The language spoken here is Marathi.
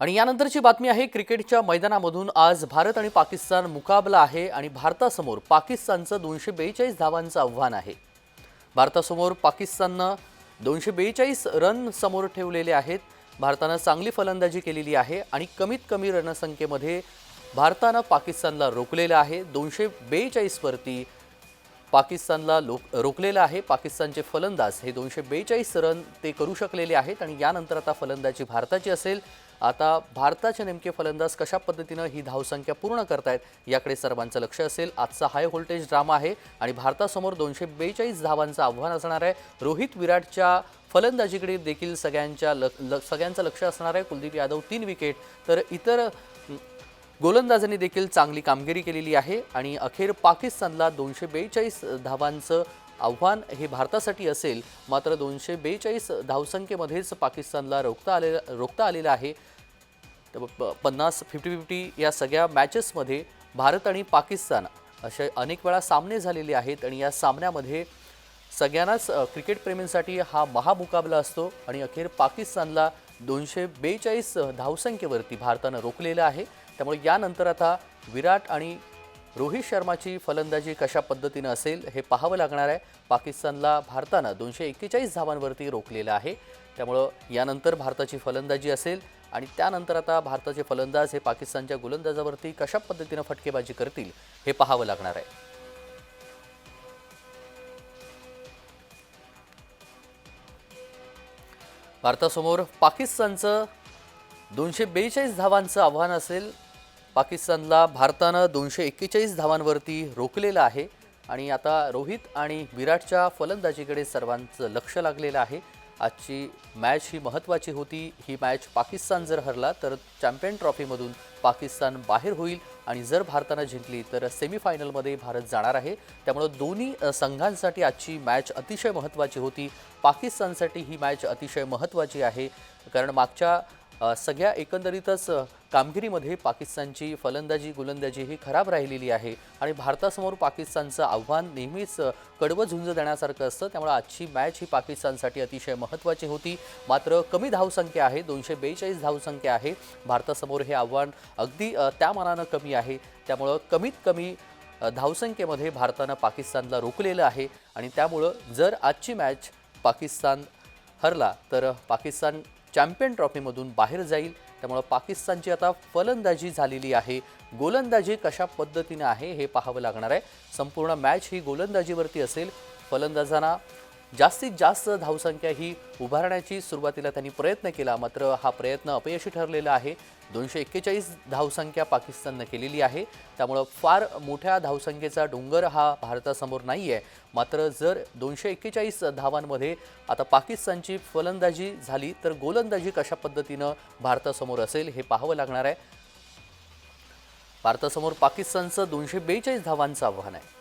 आणि यानंतरची बातमी आहे क्रिकेटच्या मैदानामधून आज भारत आणि पाकिस्तान मुकाबला आहे आणि भारतासमोर पाकिस्तानचं दोनशे बेचाळीस धावांचं आव्हान आहे. भारतासमोर पाकिस्ताननं दोनशे बेचाळीस रन समोर ठेवलेले आहेत. भारतानं चांगली फलंदाजी केलेली आहे आणि कमीत कमी रणसंख्येमध्ये भारतानं पाकिस्तानला रोखलेलं आहे. दोनशे बेचाळीसवरती पाकिस्तानला लोक रोखलेलं आहे. पाकिस्तानचे फलंदाज हे दोनशे बेचाळीस रन ते करू शकलेले आहेत आणि यानंतर आता फलंदाजी भारताची असेल. आता भारताचे नेमके फलंदाज कशा पद्धतीनं ही धावसंख्या पूर्ण करतायत याकडे सर्वांचं लक्ष असेल. आजचा हाय व्होल्टेज ड्रामा आहे आणि भारतासमोर दोनशे बेचाळीस धावांचं आव्हान असणार आहे. रोहित विराटच्या फलंदाजीकडे देखील सगळ्यांच्या ल ल- सगळ्यांचं लक्ष असणार आहे. कुलदीप यादव तीन विकेट तर इतर गोलंदाजांनी देखील चांगली कामगिरी केलेली आहे आणि अखेर पाकिस्तानला दोनशे बेचाळीस धावांचं आव्हान हे भारतासाठी असेल मात्र दोनशे बेचाळीस धावसंख्येमध्येच पाकिस्तानला रोखता आलेलं रोखता आलेलं आहे. प- पन्नास फिफ्टी फिफ्टी या सगळ्या मॅचेसमध्ये भारत आणि पाकिस्तान असे अनेक वेळा सामने झालेले आहेत आणि या सामन्यामध्ये सगळ्यांनाच क्रिकेटप्रेमींसाठी हा महामुकाबला असतो आणि अखेर पाकिस्तानला दोनशे बेचाळीस धावसंख्येवरती भारतानं रोखलेलं आहे. त्यामुळे यानंतर आता विराट आणि रोहित शर्माची फलंदाजी कशा पद्धतीनं असेल हे पाहावं लागणार आहे. पाकिस्तानला भारतानं दोनशे एक्केचाळीस धावांवरती रोखलेलं आहे. त्यामुळं यानंतर भारताची फलंदाजी असेल आणि त्यानंतर आता भारताचे फलंदाज हे पाकिस्तानच्या गोलंदाजावरती कशा पद्धतीनं फटकेबाजी करतील हे पाहावं लागणार आहे. भारतासमोर पाकिस्तानचं दोनशे बेचाळीस धावांचं आव्हान असेल. पाकिस्तानला भारतानं दोनशे एक्केचाळीस धावांवरती रोखलेलं आहे. आणि आता रोहित आणि विराटच्या फलंदाजीकडे सर्वांचं लक्ष लागलेलं आहे. आजची मॅच ही महत्त्वाची होती. ही मॅच पाकिस्तान जर हरला तर चॅम्पियन ट्रॉफीमधून पाकिस्तान बाहेर होईल. आणि जर भारतानं जिंकली तर सेमीफायनलमध्ये भारत जाणार आहे. त्यामुळं दोन्ही संघांसाठी आजची मॅच अतिशय महत्त्वाची होती. पाकिस्तानसाठी ही मॅच अतिशय महत्त्वाची आहे. कारण मागच्या सगळ्या एकंदरीतच कामगिरीमध्ये पाकिस्तानची फलंदाजी गोलंदाजी ही खराब राहिलेली आहे आणि भारतासमोर पाकिस्तानचं आव्हान नेहमीच कडवं झुंज देण्यासारखं असतं. त्यामुळे आजची मॅच ही पाकिस्तानसाठी अतिशय महत्त्वाची होती. मात्र कमी धावसंख्या आहे दोनशे बेचाळीस धावसंख्या आहे. भारतासमोर हे आव्हान अगदी त्या मानानं कमी आहे. त्यामुळं कमीत कमी धावसंख्येमध्ये भारतानं पाकिस्तानला रोखलेलं आहे आणि त्यामुळं जर आजची मॅच पाकिस्तान हरला तर पाकिस्तान चॅम्पियन ट्रॉफीमधून बाहेर जाईल. त्यामुळं पाकिस्तानची आता फलंदाजी झालेली आहे. गोलंदाजी कशा पद्धतीने आहे हे पाहावं लागणार आहे. संपूर्ण मॅच ही गोलंदाजीवरती असेल. फलंदाजांना जास्तीत जास्त धावसंख्या ही उभारण्याची सुरुवातीला त्यांनी प्रयत्न केला मात्र हा प्रयत्न अपयशी ठरलेला आहे. दोनशे एक्केचाळीस धावसंख्या पाकिस्ताननं केलेली आहे. त्यामुळं फार मोठ्या धावसंख्येचा डोंगर हा भारतासमोर नाही आहे मात्र जर दोनशे एक्केचाळीस धावांमध्ये आता पाकिस्तानची फलंदाजी झाली तर गोलंदाजी कशा पद्धतीनं भारतासमोर असेल हे पाहावं लागणार आहे. भारतासमोर पाकिस्तानचं दोनशे बेचाळीस धावांचं आव्हान आहे.